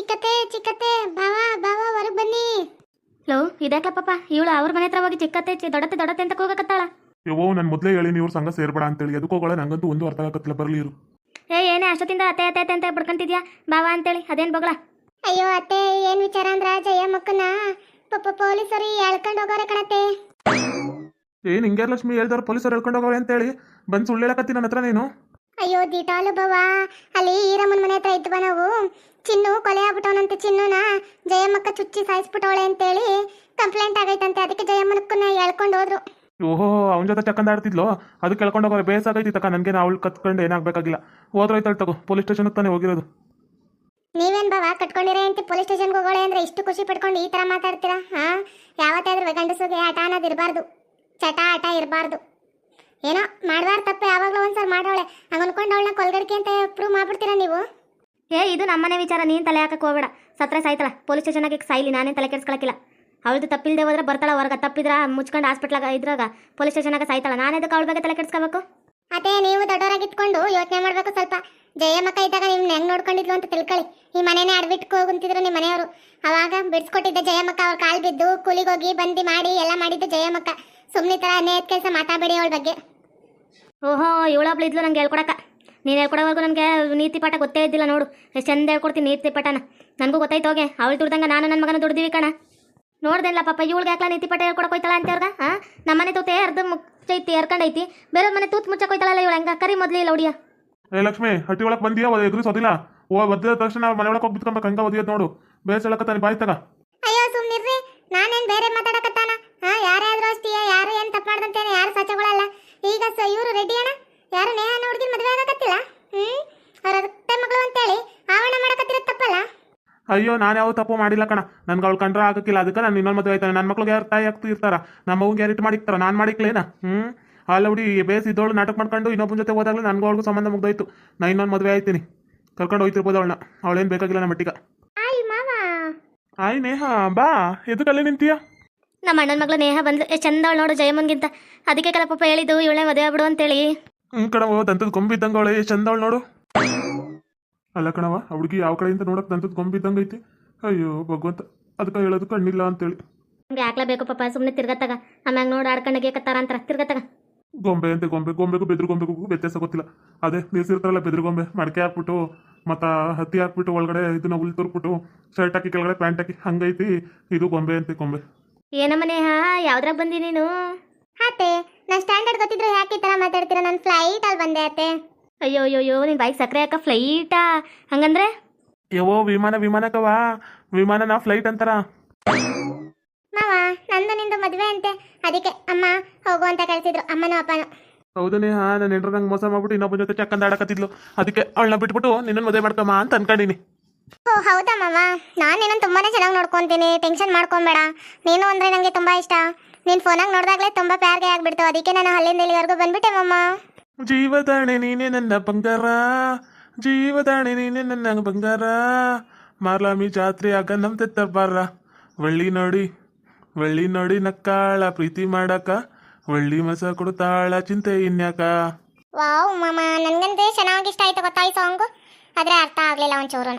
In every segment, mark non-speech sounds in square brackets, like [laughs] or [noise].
ಚಿಕ್ಕತ್ತೆ ಚಿಕ್ಕತೆ ಬಾವ ಬಾವ ಹೊರಗೆ ಬನ್ನಿ. ಹಲೋ ಇದಕ್ಕ ಪಾಪ ಇವಳು ಅವ್ರ ಮನೆ ಹತ್ರ ಹೋಗಿ ಚಿಕ್ಕತ್ತೆ ಚಿ- ದೊಡತೆ ಅಂತ ಕೂಗಕತ್ತಾಳ. ಯೋ ನಾನು ಮೊದಲೇ ಹೇಳಿ ನೀವು ಸಂಘ ಸೇರ್ಬೇಡ ಅಂತೇಳಿ. ಅದಕ್ಕೆ ಹೋಗೋಣ ನಂಗಂತೂ ಒಂದು ಅರ್ಥ ಆಗತ್ತಿಲ್ಲ ಬರಲಿ ಇರು. ಏ ಏನೇ ಅಷ್ಟೊತ್ತಿಂದ ಅತ್ತೆ ಅತ್ತೆ ಅತ್ತೆ ಅಂತ ಬಿಡ್ಕಂತಿದ್ಯಾ? ಬಾವ ಅಂತೇಳಿ ಅದೇನ್ ಬಗಳ? ಅಯ್ಯೋ ಅತ್ತೆ ಏನ್ ವಿಚಾರ ಅಂದ್ರ ಜಯ ಮಕ್ಕನ ಪಪ್ಪ ಪೊಲೀಸರು ಎಳ್ಕೊಂಡು ಹೋಗೋರೆ ಕಣತ್ತೆ. ಏನ್ ಹಿಂಗೆ ಲಕ್ಷ್ಮಿ ಹೇಳ್ದವ್ರು ಪೊಲೀಸರು ಹೇಳ್ಕೊಂಡು ಹೋಗೋರೆ ಅಂತೇಳಿ? ಬಂದು ಸುಳ್ಳು ಹೇಳಕತ್ತಿ ನನ್ನ ಹತ್ರ ನೀನು? ಅಯ್ಯೋ ದಿಟಾಲು ಬವ್ವ ಅಲ್ಲಿ ಈರಮ್ಮನ ಮನೆ ಹತ್ರ ಇದ್ವ ನಾವು ಚಿನ್ನು ಕೊಲೆ ಆಗ್ಬಿಟ್ಟವನಂತೆ ಚಿನ್ನುನ. ಜಯಮ್ಮಕ್ಕ ಚುಚ್ಚಿ ಸಾಯಿಸ್ಬಿಟ್ಟವಳೆ ಅಂತೇಳಿ ಕಂಪ್ಲೇಂಟ್ ಆಗೈತಂತೆ. ಅದಕ್ಕೆ ಜಯಮ್ಮನಕ್ಕನ್ನ ಎಳ್ಕೊಂಡು ಹೋದ್ರು. ಓಹೋ ಅವನ ಜೊತೆ ಚಕ್ಕಂದ ಆಡ್ತಿದ್ಲು? ಅದು ಕೇಳ್ಕೊಂಡು ಬೇಸ ಬೇಸಾಗೈತಿ ತಕ್ಕ ನನಗೆ ಅವಳು ಕತ್ಕೊಂಡು ಏನಾಗಬೇಕಾಗಿಲ್ಲ. ಹೋದ್ರೈತಲ್ ತಗೋ ಪೊಲೀಸ್ ಸ್ಟೇಷನ್ಗೆ ತಾನೇ ಹೋಗಿರೋದು. ನೀವೇನ್ ಬಾವ ಕಟ್ಕೊಂಡಿರೇ ಅಂತ? ಪೊಲೀಸ್ ಸ್ಟೇಷನ್ಗೆ ಹೋಗೋಳೆ ಅಂದ್ರೆ ಇಷ್ಟು ಖುಷಿ ಪಡ್ಕೊಂಡು ಈ ತರ ಮಾತಾಡ್ತೀರಾ? ಹಾ? ಯಾವತ್ತಾದ್ರೂ ಗಂಡಸಿಗೆ ಆಟ ಅನ್ನೋದು ಇರಬಾರ್ದು. ಚಟ ಆಟ ಇರಬಾರ್ದು. ಏನೋ ಮಾಡಬಾರ್ದು ತಪ್ಪು ಯಾವಾಗಲೂ ಒಂದ್ಸಲ ಮಾಡೋಳೆ ಹಂಗ ಅನ್ಕೊಂಡು ಅವಳನ್ನ ಕೊಲ್ಗಡಿಕೆ ಅಂತ ಪ್ರೂವ್ ಮಾಡ್ಬಿಡ್ತೀರಾ ನೀವು? ಏ ಇದು ನಮ್ಮನೆ ವಿಚಾರ ನೀನು ತಲೆ ಹಾಕಕ್ಕೆ ಹೋಗಬೇಡ. ಸತ್ರ ಸಾಯ್ತಲ್ಲ ಪೊಲೀಸ್ ಸ್ಟೇಷನಾಗೆ ಸಾಯ್ಲಿ ನಾನೇನು ತಲೆ ಕೆಡ್ಸ್ಕೊಳಕಿಲ್ಲ ಅವಳದು ತಪ್ಪಿಲ್ದೆ ಹೋದ್ರೆ ಬರ್ತಾಳ ಹೊರಗೆ ತಪ್ಪಿದ್ರ ಮುಚ್ಕೊಂಡು ಹಾಸ್ಪಿಟ್ಲಾಗ ಇದ್ರಾಗ ಪೊಲೀಸ್ ಸ್ಟೇಷನಾಗ ಸಾಯ್ತಾಳ. ನಾನೇದಕ್ಕೆ ಅವಳ ಬಗ್ಗೆ ತಲೆ ಕೆಡ್ಸ್ಕೋಬೇಕು? ಅದೇ ನೀವು ದೊಡ್ಡವರಾಗಿತ್ಕೊಂಡು ಯೋಚನೆ ಮಾಡಬೇಕು ಸ್ವಲ್ಪ. ಜಯಮ್ಮಕ್ಕ ಇದ್ದಾಗ ನಿಮ್ಮ ಹೆಂಗೆ ನೋಡ್ಕೊಂಡಿದ್ಲು ಅಂತ ತಿಳ್ಕೊಳ್ಳಿ. ಈ ಮನೆನೇ ಅಡ್ಬಿಟ್ಟು ಕುಂತಿದ್ರು ನಿಮ್ಮ ಮನೆಯವರು. ಅವಾಗ ಬಿಡ್ಸ್ಕೊಟ್ಟಿದ್ದೆ ಜಯಮ್ಮಕ್ಕ ಅವ್ರ ಕಾಲು ಬಿದ್ದು ಕೂಲಿಗೋಗಿ ಬಂದಿ ಮಾಡಿ ಎಲ್ಲ ಮಾಡಿದ್ದು ಜಯಮ್ಮಕ್ಕ ಸುಮ್ಮನೆ ಥರ ಅನೇಕ ಕೆಲಸ ಮಾತಾಡಬೇಡಿ ಅವಳ ಬಗ್ಗೆ. ಓಹೋ ಇವಳೊಬ್ಳು ಇದ್ಲು ನಂಗೆ ಹೇಳ್ಕೊಡಕ ನೀನು ಹೇಳ್ಕೊಡೋವರೆಗೂ ನನಗೆ ನೀತಿ ಪಾಠ ಗೊತ್ತೇ ಇದ್ದಿಲ್ಲ ನೋಡು. ಎಷ್ಟು ಚಂದ ಹೇಳ್ಕೊಡ್ತೀನಿ ನೀತಿ ಪಾಠನ. ನನಗೂ ಗೊತ್ತಾಯ್ತು ಹೋಗೆ. ಅವಳು ದುಡ್ದಂಗೆ ನಾನು ನನ್ನ ಮಗನ ದುಡ್ದೀವಿ ಕಣ. ನೋಡ್ದೇನಿಲ್ಲ ಪಾಪ ಇವಳಿಗೆ ಯಾಕಲ ನೀತಿ ಪಾಠ ಹೇಳ್ಕೊಡಕ್ಕೆ ಹೋಯ್ತಾಳ ಅಂತ ಅವ್ರಿಗೆ? ಹಾಂ ನಮ್ಮನೆ ತೂತೆ ಅರ್ಧ ಮುಚ್ಚೈತಿ ಎರ್ಕೊಂಡೈತಿ ಬೇರೆ ಮನೆ ತೂತ್ ಮುಚ್ಚಕ್ಕೆ ಹೋಯ್ತಾಳಲ್ಲ ಇವಳು ಹೆಂಗೆ? ಕರಿ ಮೊದ್ಲು ಇಲ್ಲ ಹುಡಿಯ ಏ ಲಕ್ಷ್ಮಿ ಹಟ್ಟಿ ಒಳಗೆ ಬಂದಿಯಾ? ಎದುರು ಸೋದಿಲ್ಲ ಓ ಒದ್ದ ತಕ್ಷಣ ಮನೆ ಒಳಗೆ ಹೋಗಿ ಬಿತ್ಕೊಂಬೇಕು ಕಂಗ ಒದಿಯೋದು ನೋಡು. ಬೇಸ್ ಹೇಳಕತ್ತಾನೆ ಬಾಯ್ ತಗ. ಅಯ್ಯೋ ಸುಮ್ಮನಿರ್ರಿ ನಾನೇನು ಬೇರೆ ಮಾತಾಡಕತ್ತಾನ? ಹಾ ಯಾರಾದ್ರೂ ಅಷ್ಟೇ ಯಾರು ಏನು ತಪ್ಪು ಮಾಡ್ದಂತೇನೆ ಯಾರು ಸಚಗಳಲ್ಲ. ಈಗ ಸ ಇವರು ರೆಡಿ ಅಣ್ಣ? ಯಾರು ನೇಹ ಹುಡುಗಿ ಮದುವೆ ಆಗಕತ್ತಿಲ್ಲ ಹ್ಮ್? ಅವ್ರ ಅತ್ತೆ ಮಗಳು ಅಂತೇಳಿ ಆವರಣ ಮಾಡಕತ್ತಿರ ತಪ್ಪಲ್ಲ? ಅಯ್ಯೋ ನಾನು ಯಾವ ತಪ್ಪು ಮಾಡಿಲ್ಲ ಕಣ. ನನ್ಗೆ ಅವಳು ಕಂಡ್ರೆ ಆಗಕ್ಕಿಲ್ಲ. ಅದಕ್ಕೆ ನಾನು ಇನ್ನೊಂದು ಮದುವೆ ಆಯ್ತಾನೆ. ನನ್ನ ಮಕ್ಳಿಗೆ ಯಾರು ತಾಯಿ ಆಗ್ತಾ ಇರ್ತಾರ? ನಮ್ಮ ಮಗುಗೆ ಮಾಡಿರ್ತಾರ? ಮಾಡಿಕ್ತಾರ ನಾನು ಮಾಡಿಕ್ಲೇನ? ಹ್ಞೂ ಅಲ್ಲ ಹುಡಿ ಬೇಸ್ ಇದ್ದವಳು ನಾಟಕ ಮಾಡ್ಕೊಂಡು ಇನ್ನೊಬ್ಬನ ಜೊತೆ ಹೋದಾಗಲೇ ನನಗೂ ಅವಳಿಗೂ ಸಂಬಂಧ ಮುಗ್ದೋಯ್ತು. ನಾ ಇನ್ನೊಂದು ಮದುವೆ ಆಯ್ತೀನಿ. ಕರ್ಕೊಂಡು ಹೋಯ್ತಿರ್ಬೋದು ಅವಳನ್ನ. ಅವಳೇನು ಬೇಕಾಗಿಲ್ಲ ನಮ್ಮ ಮಟ್ಟಿಗೆ ಆಯ್ ಮಾವ. ಆಯ್ ನೇಹ ಬಾ. ಎದಕ್ಕಲ್ಲೇ ನಿಂತೀಯ? ನಮ್ಮ ಅಣ್ಣನ ಮಗಳು ನೇಹ ಬಂದ್ಲು ಎಷ್ಟು ಚಂದ ಅವಳು ನೋಡು ಜಯಮನ್ಗಿಂತ ಅದಕ್ಕೆ ಕಲ ಪಾಪ ಹೇಳಿದ್ದು ಇವಳೇ ಮದುವೆ ಆಗ್ಬಿಡು ಅಂತೇಳಿ. ಹ್ಞೂ ಕಣವ ದಂತದ ಗೊಂಬಿದ್ದಂಗೆ ಅವಳೆ ಎಷ್ಟು ಚಂದ ಅವಳು ನೋಡು. ಅಲ್ಲ ಕಣವ ಆ ಹುಡುಗಿ ಯಾವ ಕಡೆಯಿಂದ ನೋಡಕ್ಕೆ ದಂತದ ಗೊಂಬಿದ್ದಂಗೆ ಐತಿ? ಅಯ್ಯೋ ಭಗವಂತ ಅದಕ್ಕೆ ಹೇಳೋದು ಕಣ್ಣಿಲ್ಲ ಅಂತೇಳಿ. ನಮ್ಗೆ ಹಾಕ್ಲೇಬೇಕು ಪಾಪ ಸುಮ್ಮನೆ ತಿರ್ಗತ್ತಾಗ. ಆಮ್ಯಾಗ ನೋಡಿ ಆಡ್ಕೊಂಡಾಗೆ ಕತ್ತಾರ ಅಂತಾರ ತಿರ್ಗತ್ತಾಗ. ಗೊಂಬೆ ಅಂತ ಗೊಂಬೆ ಗೊಂಬೆಗೂ ಬೆದ್ರ ಗೊಂಬೆಗೂ ವ್ಯತ್ಯಾಸ ಗೊತ್ತಿಲ್ಲ. ಅದೇ ನಿಲ್ಸಿರ್ತಾರಲ್ಲ ಬೆದ್ರ ಗೊಂಬೆ ಮಡಕೆ ಹಾಕ್ಬಿಟ್ಟು ಮತ್ತು ಹತ್ತಿ ಹಾಕ್ಬಿಟ್ಟು ಒಳಗಡೆ ಇದನ್ನ ಹುಲ್ ತುರ್ಬಿಟ್ಟು ಶರ್ಟ್ ಹಾಕಿ ಕೆಳಗಡೆ ಪ್ಯಾಂಟ್ ಹಾಕಿ ಹಂಗೈತಿ ಇದು ಗೊಂಬೆ ಅಂತೆ ಗೊಂಬೆ. ಏನಮ್ಮನೆ ಹಾ ಯಾವ್ದ್ರಾಗ ಬಂದಿ ನೀನು? ಅತ್ತೆ ನಾನು ಸ್ಟ್ಯಾಂಡರ್ಡ್ ಗೊತ್ತಿದ್ರು ಯಾಕೆ ಈ ತರ ಮಾತಾಡ್ತೀರಾ? ನಾನು ಫ್ಲೈಟ್ ಅಲ್ಲಿ ಬಂದೆ ಅತ್ತೆ. ಅಯ್ಯೋ ಅಯ್ಯೋ ಅಯ್ಯೋ ನಿನ್ ಬೈಕ್ ಸಕ್ಕರೆ ಯಾಕ ಫ್ಲೈಟಾ ಹಂಗಂದ್ರೆ? ಯವೋ ವಿಮಾನ ವಿಮಾನಕವಾ ವಿಮಾನನ ಫ್ಲೈಟ್ ಅಂತಾರ. ಮಾವ ನಂದು ನಿಂದು ಮದುವೆ ಅಂತೆ. ಅದಕ್ಕೆ ಅಮ್ಮ ಹೋಗು ಅಂತ ಕಳ್ಸಿದ್ರು. ಅಮ್ಮನೂ ಅಪ್ಪನೂ. ಹೌದನೇ ಹಾ ನನ್ನ ಹೆಂಡ್ರ ನಂಗೆ ಮೋಸ ಮಾಡ್ಬಿಟ್ಟು ಇನ್ನೊಬ್ಬನ ಜೊತೆ ಚಕ್ಕಂದ ಆಡಕತ್ತಿದ್ಲು. ಅದಕ್ಕೆ ಅವಳನ್ನ ಬಿಟ್ಬಿಟ್ಟು ನಿನ್ನ ಮದುವೆ ಮಾಡ್ಕಮ್ಮ ಅಂತ ಅನ್ಕೊಂಡಿನಿ. ಓ ಹೌದಾ ಮಾವ? ನಾನು ನಿನ್ನನ್ನು ತುಂಬಾನೇ ಚೆನ್ನಾಗಿ ನೋಡ್ಕೊಂತೀನಿ. ಟೆನ್ಷನ್ ಮಾಡ್ಕೊಂಬೇಡ. ನೀನು ಅಂದ್ರೆ ನನಗೆ ತುಂಬಾ ಇಷ್ಟ. ನೀನು ಫೋನಾಗ ನೋಡಿದಾಗಲೇ ತುಂಬಾ ಪ್ಯಾರ್ಗೆ ಆಗ್ಬಿಡ್ತು ಅದಕ್ಕೆ ನಾನು ಅಲ್ಲಿಂದ ಇಲ್ಲಿವರೆಗೂ ಬಂದ್ಬಿಟ್ಟೆ ಮಮ್ಮ ಜೀವದಾಣೆ ನೀನೆ ನನ್ನ ಬಂಗಾರ. ಜೀವದಾಣೆ ನೀನೆ ನನ್ನ ಬಂಗಾರ. ಮಾರ್ಲಾಮಿ ಜಾತ್ರೆ ಆಗ ನಮ್ ಒಳ್ಳಿ ನೋಡಿ ಒಳ್ಳಿ ನೋಡಿ ನಕ್ಕಾಳ ಪ್ರೀತಿ ಮಾಡಕ. ಒಳ್ಳಿ ಮಸ ಕೊಡ್ತಾಳ ಚಿಂತೆ ಇನ್ಯಾಕ. ವಾವ್ ಮಾಮ ನನ್ಗಂದ್ರೆ ಚೆನ್ನಾಗಿ ಇಷ್ಟ ಆಯ್ತು ಗೊತ್ತಾ ಈ ಸಾಂಗ್? ಆದ್ರೆ ಅರ್ಥ ಆಗ್ಲಿಲ್ಲ ಒಂಚೂರು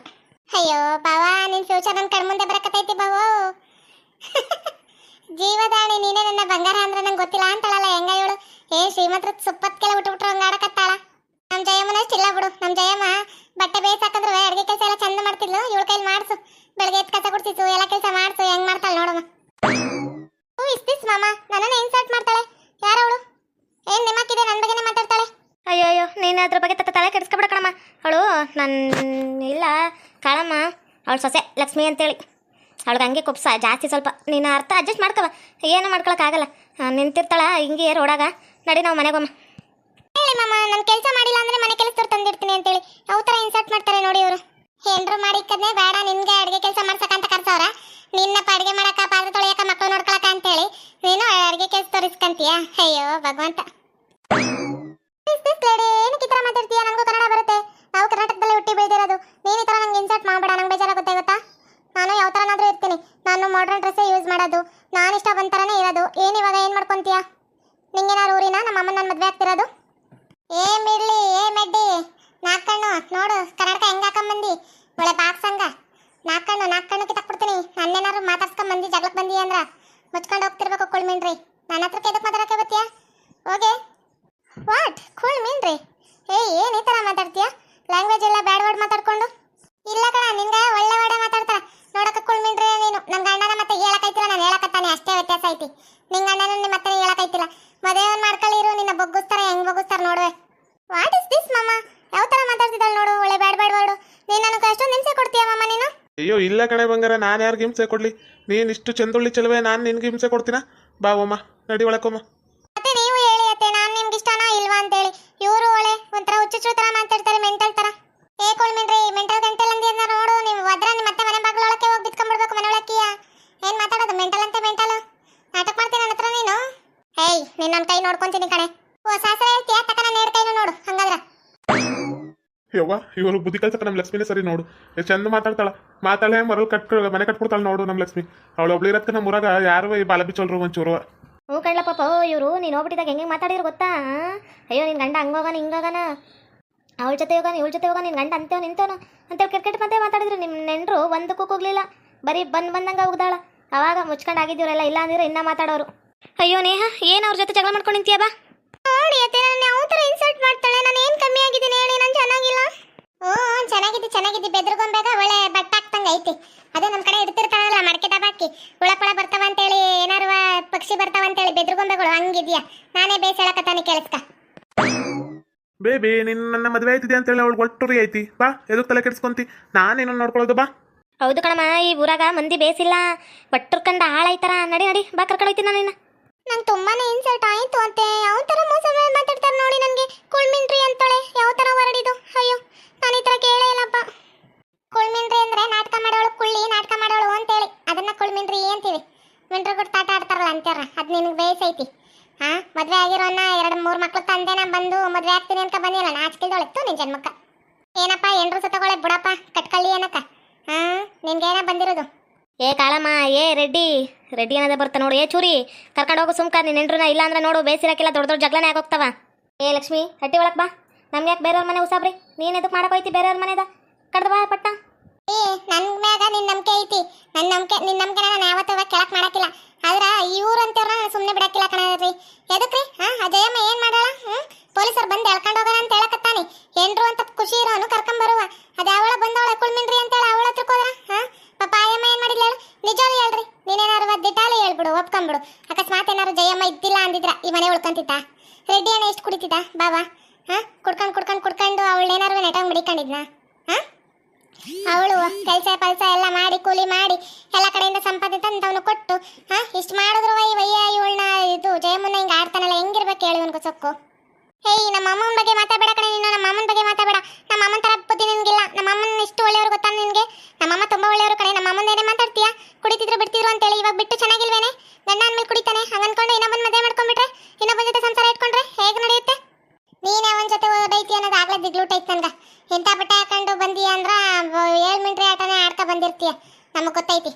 ಅಯ್ಯೋ ಬಾವಾ ನಿನ್ ಫ್ಯೂಚರ್ ನನ್ನ ಕಣ್ಮುಂದೆ ಬರಕತ್ತೈತಿ ಬಾವು. [laughs] ಜೀವದಾಣಿ, ನೀನೇ ನನ್ನ ಬಂಗಾರ ಅಂದ್ರೆ ನಂಗೆ ಗೊತ್ತಿಲ್ಲ ಅಂತಾಳಲ್ಲ ಹೆಂಗ ಇವಳು ಏ, ಶ್ರೀಮಂತರ ಸುಪ್ಪತ್ಕೆಲ್ಲ ಬಿಟ್ಟು ಹಂಗ ಆಡಕತ್ತಾಳ. ನಮ್ಮ ಜಯಮ್ಮನ ಅಷ್ಟಿಲ್ಲ ಬಿಡು. ನಮ್ಮ ಜಯಮ್ಮ ಬಟ್ಟೆ ಬೇಸ್ ಹಾಕಿದ್ರು ಅಡ್ಗೆ ಕೆಲಸ ಎಲ್ಲ ಚಂದ ಮಾಡ್ತಿದ್ಲು. ಇವಳ ಕೈಲಿ ಮಾಡ್ಸು. ಬೆಳಗ್ಗೆ ಎದ್ದು ಕಸ ಗುಡ್ಸಿತ್ತು ಎಲ್ಲ ಕೆಲಸ ಮಾಡ್ಸು, ಹೆಂಗ್ ಮಾಡ್ತಾಳ ನೋಡಮ್ಮ. ಹೂ ಇಸ್ತಿಸ್ ಮಾಮ. ನನ್ನನ್ನ ಇನ್ಸಲ್ಟ್ ಮಾಡ್ತಾಳೆ. ಅವಳು ಏನ್ ನಿಮ್ಮಕ್ಕಿದೆ? ನನ್ನ ಬಗ್ಗೆನೇ ಮಾತಾಡ್ತಾಳೆ. ಅಯ್ಯೋ ಅಯ್ಯೋ ನೀನು ಅದ್ರ ಬಗ್ಗೆ ತತ್ತ ತಲೆ ಕೆಡಿಸ್ಕೊಬಿಡ ಕಣಮ್ಮ. ಅವಳು ನನ್ನ ಇಲ್ಲ, ಕಾಳಮ್ಮ. ಅವಳು ಸೊಸೆ ಲಕ್ಷ್ಮಿ ಅಂತೇಳಿ. ಅವಳಿಗೆ ಹಂಗೆ ಕುಪ್ಸ ಜಾಸ್ತಿ ಸ್ವಲ್ಪ ನೀನು ಅರ್ಥ ಅಡ್ಜಸ್ಟ್ ಮಾಡ್ಕವ ಏನು ಮಾಡ್ಕೊಳಕ್ಕಾಗಲ್ಲ ನಿಂತಿರ್ತಾಳ, ಹಿಂಗೆ ರೋಡಾಗ ನಡಿ ನಾವು ಮನೆಗೊಮ್ಮ ಹೇಳಿ ಮಾಮ, ನಾನು ಕೆಲಸ ಮಾಡಿಲ್ಲ ಅಂದ್ರೆ ಮನೆ ಕೆಲಸದವ್ರು ತಂದಿರ್ತೀನಿ ಅಂತೇಳಿ. ಯಾವ ಥರ ಇನ್ಸಲ್ಟ್ ಮಾಡ್ತಾರೆ ನೋಡಿ ಇವರು. ಏನ್ರು ಮಾಡಿಕ್ಕದ್ನೆ ಬೇಡ, ನಿನ್ಗೆ ಅಡುಗೆ ಕೆಲಸ ಮಾಡ್ಸಕ್ಕಂತ ಕರ್ಸವ್ರ. ನಿನ್ನಪ್ಪ ಅಡುಗೆ ಮಾಡಕ್ಕ ಪಾತ್ರೆ ತೊಳೆಯಕ್ಕ ಮಕ್ಕಳು ನೋಡ್ಕೊಳಕ ಅಂತೇಳಿ. ನೀನು ಅಡುಗೆ ಕೆಲಸ ತೋರಿಸ್ಕಂತೀಯ ಅಯ್ಯೋ, ಭಗವಂತ. ಏನಕ್ಕೆ ಈ ಥರ ಮಾತಾಡ್ತೀಯ? ನನಗೂ ಕನ್ನಡ ಬರುತ್ತೆ. ನಾವು ಕರ್ನಾಟಕದಲ್ಲೇ ಹುಟ್ಟಿ ಬೆಳೆದಿರೋದು. ನೀನು ಈ ಥರ ನಂಗೆ ಇನ್ಸಲ್ಟ್ ಮಾಡಬೇಡ, ನಂಗೆ ಬೇಜಾರಾಗುತ್ತೆ, ಗೊತ್ತಾ? ನಾನು ಯಾವ ಥರನಾದರೂ ಇರ್ತೀನಿ. ನಾನು ಮಾಡ್ರನ್ ಡ್ರೆಸ್ಸೇ ಯೂಸ್ ಮಾಡೋದು. ನಾನು ಇಷ್ಟ ಬಂದ ಥರನೇ ಇರೋದು. ಏನು ಇವಾಗ ಏನು ಮಾಡ್ಕೊತೀಯ? ನಿಂಗೇನಾರು ಊರಿನ? ನಮ್ಮ ಅಮ್ಮನ ನನ್ನ ಮದುವೆ ಆಗ್ತಿರೋದು? ಏ ಮಿಡ್ಲಿ ಏ ಮೆಡ್ಡಿ. ನಾಲ್ಕಣ್ಣು ನೋಡು ಕನ್ನಡಕ ಹೆಂಗೆ ಹಾಕೊಂಬಂದಿ ಒಳ್ಳೆ ಬಾಕ್ಸ್ ಹಂಗ ನಾಲ್ಕು ನಾನು ನಾಲ್ಕು ಕಣ್ಣಕ್ಕೆ ತಕ್ಬಿಡ್ತೀನಿ ನನ್ನೇನಾದ್ರು ಮಾತಾಡ್ಸ್ಕೊಂಬಂದು ಜಗಳಕ್ಕೆ ಬಂದಿ ಅಂದ್ರ? ಮುಚ್ಕೊಂಡು ಹೋಗ್ತಿರ್ಬೇಕು ಕುಳ್ ಮೀನ್ರಿ ನನ್ನ ಹತ್ರಕ್ಕೆ ಎದಕ್ಕೆ ಮಾತಾಡಕ್ಕೆ ಬತ್ತೀಯಾ ಓಕೆ ವಾಟ್ ಕುಳ್ ಮೀನ್ರಿ ಏಯ್ ಏನ್ ಈ ಥರ ಮಾತಾಡ್ತೀಯಾ ಲ್ಯಾಂಗ್ವೇಜ್ ಎಲ್ಲ ಬ್ಯಾಡ್ ವರ್ಡ್ ಮಾತಾಡ್ಕೊಂಡು ಇಲ್ಲ ಕಣ ನಿನ್ಗೆ ಒಳ್ಳೆ ವರ್ಡ ಮಾತಾಡ್ತಾರ ನೋಡಕ ಕುಳ್ ಮೀನ್ರಿ ನೀನು ನನ್ನ ಗಂಡನ ಮತ್ತೆ ಹೇಳಕೈತಿಲ್ಲ ನಾನು ಹೇಳಕತ್ತಾನೆ ಅಷ್ಟೇ ವ್ಯತ್ಯಾಸ ಐತಿ ನಿನ್ ಗಂಡನ ನಿಮ್ಮ ಮತ್ತೆ ಹೇಳಕೈತಿಲ್ಲ ಮದುವೆ ಮಾಡ್ಕೊಳ್ಳಿರು ನಿನ್ನ ಬೊಗ್ಗಿಸ್ತಾರ ಹೆಂಗ್ ಬೊಗ್ಗಿಸ್ತಾರ ನೋಡುವೆ ವಾಟ್ ಇಸ್ ದಿಸ್ ಮಮ್ಮ ಯಾವ ಥರ ಮಾತಾಡ್ತಿದ್ದಾಳೆ ನೋಡು ಒಳ್ಳೆ ಬ್ಯಾಡ್ ಬ್ಯಾಡ್ ವರ್ಡು ನೀನು ನನಗೆ ಅಷ್ಟೊಂದು ಹಿಂಸೆ ಕೊಡ್ತೀಯ ಮಮ್ಮ ನೀನು ಅಯ್ಯೋ, ಇಲ್ಲ ಕಣೆ ಬಂಗಾರ, ನಾನು ಯಾರಿಗೆ ಹಿಂಸೆ ಕೊಡ್ಲಿ? ನೀನು ಇಷ್ಟು ಚಂದುಳ್ಳಿ ಚೆಲುವೆ, ನಾನು ನಿನ್ಗೆ ಹಿಂಸೆ ಕೊಡ್ತೀನ? ಬಾ ಓಮ್ಮ ನಡಿ ಒಳಕೊಮ್ಮ ಮತ್ತೆ ನೀವು ಹೇಳಿ ಅತ್ತೆ, ನಾನು ನಿಮ್ಗೆ ಇಷ್ಟನಾ ಇಲ್ವಾ ಅಂತೇಳಿ. ಇವರು ಒಳ್ಳೆ, ಒಂಥರ ಹುಚ್ಚುಚ್ಚು ಥರ ಮಾತಾಡ್ತಾರೆ, ಮೆಂಟಲ್ ಥರ ಏ ಕೊಳ್ಮಿನ್ರಿ, ಮೆಂಟಲ್ ಗಂಟಲ್ ಅಂದಿ ಅಂತ ನೋಡು, ನೀವು ಅದ್ರ ನಿಮ್ಮ ಮತ್ತೆ ಮನೆ ಬಾಗಿಲೊಳಕ್ಕೆ ಹೋಗಿ ಬಿತ್ಕೊಂಡ್ಬಿಡ್ಬೇಕು ಮನೆ ಒಳಕ್ಕಿಯ ಏನ್ ಮಾತಾಡೋದು, ಮೆಂಟಲ್ ಅಂತ ಮೆಂಟಲ್. ನಾಟಕ ಮಾಡ್ತೀನಿ ನನ್ನ ನೀನು. ಹೇ ನಿನ್ನ ಕೈ ನೋಡ್ಕೊಂತೀನಿ ಕಣೆ. ಓ, ಸಾಸರ ಯವ್ವ, ಇವರು ಬುದ್ಧಿ ಕಲ್ಸಕ್ಕೆ ನಮ್ಮ ಲಕ್ಷ್ಮಿನೇ ಸರಿ ನೋಡು. ಎಷ್ಟು ಚಂದ ಮಾತಾಡ್ತಾಳ. ಮಾತಾಳೆ ಮರಳು ಕಟ್ ಮನೆ ಕಟ್ಬಿಡ್ತಾಳೆ ನೋಡು ನಮ್ಮ ಲಕ್ಷ್ಮಿ. ಅವಳು ಒಬ್ಳು ಇರತ್ಕ ನಮ್ಮ ಊರಾಗ ಯಾರು ಈ ಬಾಲ ಬಿಚ್ಚಲ್ರು ಒಂಚೂರು. ಹ್ಞೂ ಕಳ್ಳ ಪಾಪ ಇವರು. ನೀನು ಹೋಗ್ಬಿಟ್ಟಿದಾಗ ಹೆಂಗೆ ಮಾತಾಡಿದ್ರು ಗೊತ್ತಾ? ಅಯ್ಯೋ ನಿನ್ನ ಗಂಡ ಹಂಗೋಗಾನ ಹಿಂಗೋಗಾನ ಅವಳ ಜೊತೆ ಹೋಗಾನ, ಇವಳ ಜೊತೆ ಹೋಗಾನ ನಿನ್ನ ಗಂಡ ಅಂತೇವ್ ನಿಂತವನು ಅಂತೇಳಿ ಕ್ರಿಕೆಟ್ ಮತ್ತೆ ಮಾತಾಡಿದ್ರು. ನಿಮ್ಮ ನೆಂಟರು ಒಂದಕ್ಕೂ ಹೋಗ್ಲಿಲ್ಲ ಬರೀ ಬಂದ್ ಬಂದಂಗ ಹೋಗ್ದಾಳ. ಅವಾಗ ಮುಚ್ಕೊಂಡು ಆಗಿದ್ದೀವರೆಲ್ಲ ಇಲ್ಲ ಅಂದಿರೋ ಇನ್ನೂ ಮಾತಾಡೋರು. ಅಯ್ಯೋ, ನೇಹ, ಏನು ಅವ್ರ ಜೊತೆ ಜಗಳ ಮಾಡ್ಕೊಂಡು ನಿಂತೀಯ ಬಾ. ನೋಡಿ ಅತ್ತೆ ನನ್ನ ಯಾವ ಥರ ಇನ್ಸಲ್ಟ್ ಮಾಡ್ತಾಳೆ? ನಾನು ಏನು ಕಮ್ಮಿ ಆಗಿದ್ದೀನಿ ಹೇಳಿ ನಾನು ಚೆನ್ನಾಗಿಲ್ಲ. ಹ್ಞೂ ಚೆನ್ನಾಗಿದ್ದಿ ಚೆನ್ನಾಗಿದ್ದಿ ಬೆದ್ರಗೊಂಡಾಗ ಒಳ್ಳೆ ಬಟ್ಟೆ ಹಾಕ್ತಂಗೆ ಐತಿ. ಅದೇ ನಮ್ಮ ಕಡೆ ಇಡ್ತಿರ್ತಾವಲ್ಲ ಮಡಕೆ ಹಾಕಿ ಹುಳ ಪುಳ ಬರ್ತಾವ ಅಂತೇಳಿ ಏನಾರು ಪಕ್ಷಿ ಬರ್ತಾವ ಅಂತೇಳಿ ಬೆದ್ರಗೊಂಬೆಗಳು ಹಂಗಿದ್ಯಾ? ನಾನೇ ಬೇಸ್ ಹೇಳಕತ್ತಾನೆ ಕೇಳಿಸ್ಕ. ಬೇಬಿ ನಿನ್ನ ನನ್ನ ಮದುವೆ ಆಯ್ತಿದೆ ಅಂತೇಳಿ ಅವಳು ಒಟ್ಟುರಿ ಐತಿ. ಬಾ ಎದಕ್ಕೆ ತಲೆ ಕೆಡಿಸ್ಕೊಂತಿ? ನಾನೇನು ನೋಡ್ಕೊಳ್ಳೋದು ಬಾ. ಹೌದು ಕಣಮ್ಮ ಈ ಊರಾಗ ಮಂದಿ ಬೇಸಿಲ್ಲ. ಬಟ್ಟರ್ಕಂಡ ಹಾಳಾಯ್ತಾರ ನಡಿ ನಡಿ ಬಾ ಕರ್ಕೊಂಡೋಯ್ತೀನಿ ನಾನು ನಿನ್ನ. ನಂಗೆ ತುಂಬಾನೇ ಇನ್ಸಲ್ಟ್ ಆಯ್ತು ಅಂತೆ. ಯಾವ ಥರ ಮೋಸ ಮಾತಾಡ್ತಾರೆ ನೋಡಿ ನನಗೆ. ಕುಳ್ಮಿನ್ರಿ ಅಂತಾಳೆ. ಯಾವ ಥರ ಹೊರಡಿದು? ಅಯ್ಯೋ, ನಾನು ಈ ಥರ ಕೇಳೇ ಇಲ್ಲಪ್ಪ. ಕುಳ್ಮಿನ್ರಿ ಅಂದ್ರೆ ನಾಟಕ ಮಾಡೋಳು ಕುಳ್ಳಿ, ನಾಟಕ ಮಾಡೋಳು ಅಂತೇಳಿ. ಅದನ್ನ ಕುಳ್ಮಿನ್ರಿ ಅಂತೀವಿ. ಮಿಂಟ್ರು ಗುಡ್ ತಾಟ ಆಡ್ತಾರಲ್ಲ ಅಂತಾರ ಅದು ನಿನಗೆ ಬೇಸೈತಿ ಹಾ ಮದುವೆ ಆಗಿರೋನ್ನ ಎರಡು ಮೂರು ಮಕ್ಳು ತಂದೆ ನಾನು ಬಂದು ಮದುವೆ ಆಗ್ತೀನಿ ಅಂತ ಬಂದಿಲ್ಲ ನಾಚಿಕೆದೊಳಿತ್ತು ನಿನ್ ಜನ್ಮಕ್ಕ. ಏನಪ್ಪ ಎಂಡ್ರು ಸತ್ತಗೊಳೆ ಬಿಡಪ್ಪ, ಕಟ್ಕಳ್ಳಿ ಏನಕ್ಕ? ಹಾ ನಿನ್ಗೇನ ಬಂದಿರೋದು? ಏ ಕಾಳಮ್ಮ, ಏ ರೆಡ್ಡಿ ರೆಡ್ಡಿ ಏನದ ಬರ್ತಾ ನೋಡು. ಏ ಚೂರಿ, ಕರ್ಕೊಂಡು ಹೋಗು ಸುಮ್ಕ, ನೀನ್ ನೆಂಟ್ರನ್ನ ಇಲ್ಲ ಅಂದ್ರೆ ನೋಡು, ಬೇಸಿರಕ್ಕಿಲ್ಲ ದೊಡ್ಡ ದೊಡ್ಡ ಜಗಳನೇ ಆಗೋಗ್ತಾವ ಏ ಲಕ್ಷ್ಮಿ, ಹಟ್ಟಿ ಒಳಗೆ ಬಾ. ನಮ್ಗೆ ಯಾಕೆ ಬೇರೆಯವ್ರ ಮನೆ ಉಸಾಬ್ರಿ? ನೀನು ಎದಕ್ಕೆ ಮಾಡಕ್ ಹೋಯ್ತಿ ಬೇರೆಯವ್ರ ಮನೆದ? ಕಡ್ದ ಬಾ ಪಟ್ಟ ಏ, ನನ್ ಮ್ಯಾಗ ನಿನ್ ನಂಬಿಕೆ ಐತಿ. ನನ್ ನಂಬಿಕೆ, ನಿನ್ ನಂಬಿಕೆ ನಾನು ಯಾವತ್ತೂ ಕೆಳಕ್ ಮಾಡಾಕಿಲ್ಲ ಆದ್ರ ಇವ್ರು ಅಂತವ್ರ ಸುಮ್ಮನೆ ಬಿಡಾಕಿಲ್ಲ ಕಣದ್ರಿ ಎದಕ್ರಿ ಹಾ ಅಜಯಮ್ಮ ಏನ್ ಮಾಡಲ್ಲ ಹ್ಮ್? ಪೊಲೀಸರು ಬಂದು ಎಳ್ಕೊಂಡು ಹೋಗೋಣ ಅಂತ ಹೇಳಕತ್ತಾನೆ. ಹೆಂಡ್ರು ಅಂತ ಖುಷಿ ಇರೋನು ಕರ್ಕೊಂಡ್ ಬರುವ ಅದ ಅವಳ ಬಂದವಳ ಕುಳ್ಮಿನ್ರಿ ಅಂತೇಳಿ ಅವಳ ಹತ್ರಕ್ ಹೋದ್ರ? ಹಾ ಒಪ್ಕೊಂಬಿಡು ಅಕಸ್ಮಾತ್ ಏನಾದ್ರು ಜಯಮ್ಮ ಇದ್ದಿಲ್ಲ ಅಂದಿದ್ರ ಈ ಮನೆ ಉಳ್ಕೊಂತಿದ್ದ ರೆಡ್ಡಿ ಅನ್ನ ಎಷ್ಟು ಕುಡಿತಿದ್ದ? ಬಾಬಾ ಹಾ? ಕುಡ್ಕೊಂಡ್ ಕುಡ್ಕೊಂಡ್ ಕುಡ್ಕೊಂಡು ಅವಳೇನಾರು ನೆಟಂಗ್ ಬಿಡಿಕೊಂಡಿದ್ನ ಹಾ? ಅವಳು ಕೆಲಸ ಪಲ್ಸ ಎಲ್ಲ ಮಾಡಿ, ಕೂಲಿ ಮಾಡಿ, ಎಲ್ಲ ಕಡೆಯಿಂದ ಸಂಪಾದನೆ ತಂದವನು ಕೊಟ್ಟು, ಹಾ? ಇಷ್ಟು ಮಾಡಿದ್ರು ವೈ, ವಯ್ಯ, ಇವಳನ್ನ ಇದು ಜಯಮ್ಮನ ಹಿಂಗೆ ಆಡ್ತಾನಲ್ಲ, ಹೆಂಗಿರ್ಬೇಕು ಹೇಳಿ ಇವನ್ಗೂ ಸೊಕ್ಕು. ಹೇಯ್, ನಮ್ಮ ಅಮ್ಮನ ಬಗ್ಗೆ ಮಾತಾಡಬೇಡ ಕಣೆ ನೀನು, ನಮ್ಮ ಅಮ್ಮನ ಬಗ್ಗೆ ಮಾತಾಡಬೇಡ. ನಮ್ಮ ಅಮ್ಮನ ತರ ಬುದ್ಧಿ ನಿನಗಿಲ್ಲ. ನಮ್ಮ ಅಮ್ಮನ ಇಷ್ಟು ಒಳ್ಳೆಯವರು ಗೊತ್ತಾ ನಿನಗೆ? ನಮ್ಮ ಅಮ್ಮ ತುಂಬಾ ಒಳ್ಳೆಯವರು ಕಣೆ. ನಮ್ಮ ಅಮ್ಮನ ಏನೇ ಮಾತಾಡ್ತೀಯಾ? ಕುಡಿತಿದ್ರು ಬಿಡ್ತಿದ್ರು ಅಂತೇಳಿ ಇವಾಗ ಬಿಟ್ಟು ಚೆನ್ನಾಗಿಲ್ವೇನೆ? ಗಂಡ ಅಂದ್ಮೇಲೆ ಕುಡಿತಾನೆ. ಹಂಗನ್ಕೊಂಡು ಇನ್ನೊಬ್ಬನ ಮದುವೆ ಮಾಡ್ಕೊಂಡ್ಬಿಟ್ರೆ ಇನ್ನೊಬ್ಬನ ಜೊತೆ ಸಂಸಾರ ಇಟ್ಕೊಂಡ್ರೆ ಹೇಗೆ ನಡೆಯುತ್ತೆ? ನೀನೇ ಅವನ ಜೊತೆ ಓದೈತಿ ಅನ್ನೋದು ಆಗ್ಲೇ ದಿಗ್ಲೂಟೈತಿ ನನ್ಗ. ಇಂಥ ಬಟ್ಟೆ ಹಾಕೊಂಡು ಬಂದಿ ಅಂದ್ರ ಏಳ್ ಮಿಂಟ್ರಿ ಆಟನೇ ಆಡ್ತಾ ಬಂದಿರ್ತೀಯ. ನಮಗ್ ಗೊತ್ತೈತಿ.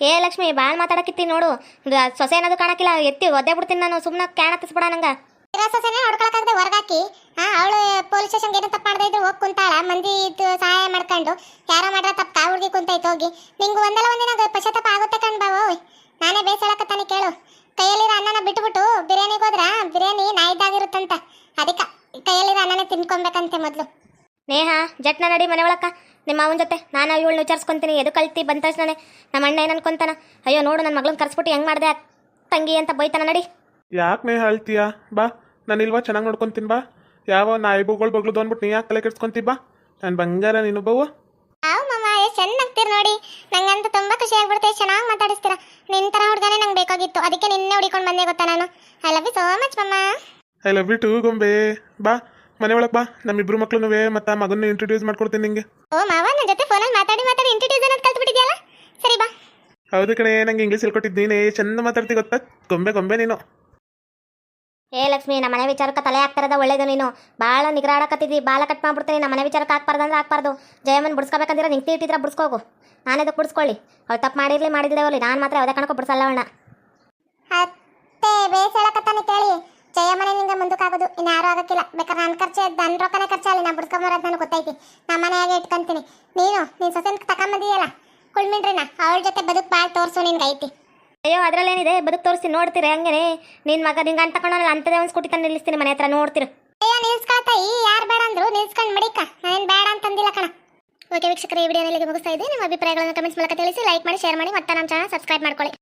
ಏ ಲಕ್ಷ್ಮಿ ಭಾಳ ಮಾತಾಡಕಿತ್ತಿ ನೋಡು. ಸೊಸೆ ಅನ್ನೋದು ಕಾಣಕ್ಕಿಲ್ಲ ಎತ್ತಿ ಒದ್ದೆ ಬಿಡ್ತೀನಿ ನಾನು. ಸುಮ್ಮನೆ ಕ್ಯಾಣ ಹತ್ತಿಸ್ಬಿಡ ನಂಗೆ. ಇರೋ ಸೊಸೆನೇ ಹೊಡ್ಕೊಳಕಾಗದೆ ಹೊರಗಾಕಿ. ಹಾ ಅವಳು ಪೊಲೀಸ್ ಸ್ಟೇಷನ್ಗೆ ಏನೋ ತಪ್ಪು ಮಾಡದೇ ಇದ್ರೆ ಹೋಗಿ ಕುಂತಾಳ. ಮಂದಿ ಇದು ಸಹಾಯ ಮಾಡ್ಕೊಂಡು. ಯಾರೋ ಮಾಡ್ರ ತಪ್ಪು ಕಾ ಹುಡುಗಿ ಕುಂತೈತೆ ಹೋಗಿ. ನಿಂಗೆ ಒಂದಲ್ಲ ಒಂದಿನ ಪಶ್ಚಾತ್ತಾಪ ಆಗುತ್ತೆ ಕಣ್ ಬಾವು ನಾನೇ ಬೇಸಳಕತ್ತಾನೆ ಕೇಳು. ಕೈಯಲ್ಲಿರೋ ಅನ್ನನ ಬಿಟ್ಬಿಟ್ಟು ಬಿರಿಯಾನಿಗೆ ಹೋದ್ರ ಬಿರಿಯಾನಿ ನಾಯ್ದಾಗಿರುತ್ತಂತ. ಅದಕ್ಕೆ ಕೈಯಲ್ಲಿರೋ ಅನ್ನನ ತಿನ್ಕೊಬೇಕಂತೆ ಮೊದಲು. ನೇಹ ಜಟ್ನ ನಡಿ ಮನೆ ಒಳಕ್ಕ ನಿಮ್ಮ ಅವನ ಜೊತೆ ನಾನು ಇವಳನ್ನ ವಿಚಾರಿಸ್ಕೊಂತೀನಿ. ಎದು ಕಳ್ತಿ ಬಂದ ತಕ್ಷಣ ನಮ್ಮ ಅಣ್ಣ ಏನು ಅನ್ಕೊಂತಾನ ಅಯ್ಯೋ ನೋಡು ನನ್ನ ಮಗಳನ್ನ ಕರ್ಸ್ಬಿಟ್ಟು ಹೆಂಗೆ ಮಾಡಿದೆ ತಂಗಿ ಅಂತ ಬೈತಾನ ನಡಿ. ಯಾಕೆ ನೇಹ ಹೇಳ್ತೀಯ? ಬಾ ನಾನು ಇಲ್ವಾ ಚೆನ್ನಾಗಿ ನೋಡ್ಕೊಂತೀನಿ ಬಾ. ಯಾವ ನಾಯಿಬುಗಳು ಬಗ್ಳು ಅಂದ್ಬಿಟ್ಟು ನೀ ಯಾಕೆ ಕಲೆ ಕೆಡ್ಸ್ಕೊಂತೀವಿ ಬಾ. ನಾನು ಬಂಗಾರ ನೀನು ಬವ್ವ. ಎಷ್ಟು ನೋಡಿ. ನಂಗಂತೂ ತುಂಬಾ ಖುಷಿ ಆಗ್ಬಿಡುತ್ತೆ ಚೆನ್ನಾಗಿ ಮಾತಾಡಿಸ್ತೀರಾ. ನಿನ್ ತರ ಹುಡುಗನೇ ನಂಗೆ ಬೇಕಾಗಿತ್ತು. ಅದಕ್ಕೆ ನಿನ್ನೆ ಹುಡಿಕೊಂಡು ಬಂದೆ ಗೊತ್ತಾ ನಾನು? I love you so much mummy. I love you too ಗೊಂಬೆ. ಬಾ ಮನೆ ಒಳಗೆ ಬಾ. ನಮ್ಮಿಬ್ರು ಮಕ್ಳುನು ಮತ್ತು ಮತ್ತೆ ಮಗನ್ನ ಇಂಟ್ರೊಡ್ಯೂಸ್ ಮಾಡ್ಕೊಡ್ತೀನಿ ನಿಂಗೆ. ಓ ಮಾವ ನನ್ನ ಜೊತೆ ಫೋನಲ್ಲಿ ಮಾತಾಡಿ ಮಾತಾಡಿ ಇಂಟ್ರೊಡ್ಯೂಸ್ ಅನ್ನೋದು ಕಲ್ತ್ಬಿಟ್ಟಿದ್ಯಲ್ಲ? ಸರಿ ಬಾ. ಹೌದು ಕಣೆ ನಂಗೆ ಇಂಗ್ಲೀಷ್ ಹೇಳ್ಕೊಟ್ಟಿದ್ದೀನಿ ಚಂದ ಮಾತಾಡ್ತಿ ಗೊತ್ತಾ? ಗೊಂಬೆ ಗೊಂಬೆ ನೀನು. ಏ ಲಕ್ಷ್ಮಿ, ನಮ್ಮ ಮನೆ ವಿಚಾರಕ್ಕೆ ತಲೆ ಹಾಕ್ತಾರದ ಒಳ್ಳೇದು ನೀನು. ಭಾಳ ನಿಗ್ರಾಡಕತ್ತಿದ್ದಿ ಬಾಲ ಕಟ್ ಮಾಡ್ಬಿಡ್ತೀನಿ. ನಮ್ಮ ಮನೆ ವಿಚಾರಕ್ಕೆ ಹಾಕ್ಬಾರ್ದು ಅಂದ್ರೆ ಹಾಕ್ಬಾರ್ದು. ಜಯಮ್ಮನ್ ಬಿಡಿಸ್ಕೋಬೇಕಂದ್ರೆ ನಿಂಗೆ ಇಟ್ಟಿದ್ರೆ ಬಿಡಿಸ್ಕೋಗು. ನಾನೆದಕ್ಕೆ ಬಿಡಿಸ್ಕೊಳ್ಳಿ. ಅವ್ಳು ತಪ್ಪು ಮಾಡಿರಲಿ ಮಾಡಿದ್ರೆ ಅವಳಿ ನಾನು ಮಾತ್ರ ಯಾವುದೇ ಕಣಕ್ಕೂ ಬಿಡಿಸಲ್ಲ ಅವಳನ್ನ. ಅತ್ತೆ ಬೇಸ್ ಹೇಳಕತ್ತಾನೆ ಕೇಳಿ. ಜಯಮ್ಮನೆ ನಿಂಗೆ ಮುಂದಕ್ಕಾಗೋದು. ಇನ್ನು ಯಾರೂ ಆಗಕ್ಕಿಲ್ಲ. ಬೇಕಾದ್ರೆ ನನ್ನ ಖರ್ಚು ನನ್ನ ರೊಕ್ಕನೇ ಖರ್ಚಾಗಲಿ ನಾ ಬಿಡ್ಸ್ಕೊಂಬರೋದು ನನಗೆ ಗೊತ್ತೈತಿ. ನಮ್ಮ ಮನೆಯಾಗೆ ಇಟ್ಕೊಂತೀನಿ. ನೀನು ನೀನು ಸೊಸೆನ್ ತಗೊಂಬಂದಿಯಲ್ಲ ಕುಳ್ಮಿನ್ರಿನ ಅವಳ ಜೊತೆ ಬದುಕು ಬಾಳ್ ತೋರ್ಸು ನಿನ್ಗೆ ಐತಿ. ಅಯ್ಯೋ, ಅದ್ರಲ್ಲೇನಿದೆ? ಬದುಕ್ ತೋರಿಸಿ, ನೋಡ್ತೀರಿ, ಹಂಗೇನೆ. ನಿನ್ ಮಗ ನಿಂಗೆ ಅಂತ ತಗೊಂಡು ಅಂತದೇ ಒಂದು ಸ್ಕೂಟಿ ತಂದು ನಿಲ್ಲಿಸ್ತೀನಿ ಮನೆ ಹತ್ರ, ನೋಡ್ತೀರಿ. ಅಯ್ಯೋ ನಿಲ್ಸ್ಕೊಳ್ತಾಯಿ ಯಾರು ಬೇಡ ಅಂದ್ರು ನಿಲ್ಸ್ಕೊಂಡ್ ಮಡಿಕ. ನಾನೇನು ಬೇಡ ಅಂತಂದಿಲ್ಲ ಕಣ. ಓಕೆ, ವೀಕ್ಷಕರ, ಈ ಇಲ್ಲಿಗೆ ಮುಗಿಸ್ತಾ ಇದ್ದೀನಿ. ನಿಮ್ಮ ಅಭಿಪ್ರಾಯಗಳನ್ನು ಕಮೆಂಟ್ಸ್ ಮೂಲಕ ತಿಳಿಸಿ ಲೈಕ್ ಮಾಡಿ ಶೇರ್ ಮಾಡಿ ಮತ್ತೆ ನಮ್ಮ ಚಾನಲ್ ಸಬ್ಸ್ಕ್ರೈಬ್ ಮಾಡ್ಕೊಳ್ಳಿ.